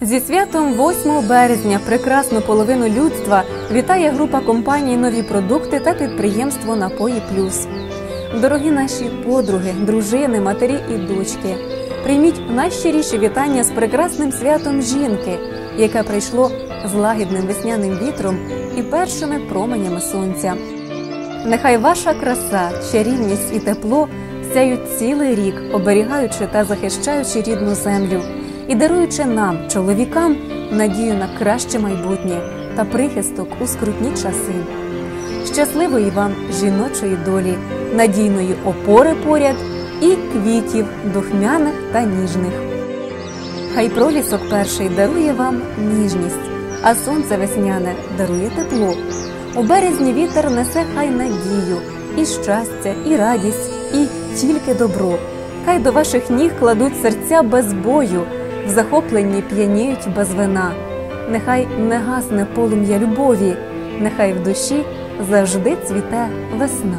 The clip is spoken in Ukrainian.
Зі святом 8 березня прекрасну половину людства вітає група компаній Нові продукти та підприємство Напої Плюс. Дорогі наші подруги, дружини, матері і дочки, прийміть найщиріші вітання з прекрасним святом жінки, яке прийшло з лагідним весняним вітром і першими променями сонця. Нехай ваша краса, чарівність і тепло сяють цілий рік, оберігаючи та захищаючи рідну землю і даруючи нам, чоловікам, надію на краще майбутнє та прихисток у скрутні часи. Щасливої вам жіночої долі, надійної опори поряд і квітів духмяних та ніжних. Хай пролісок перший дарує вам ніжність, а сонце весняне дарує тепло. У березні вітер несе хай надію, і щастя, і радість, і тільки добро. Хай до ваших ніг кладуть серця без бою, в захопленні п'яніють без вина. Нехай не гасне полум'я любові, нехай в душі завжди цвіте весна.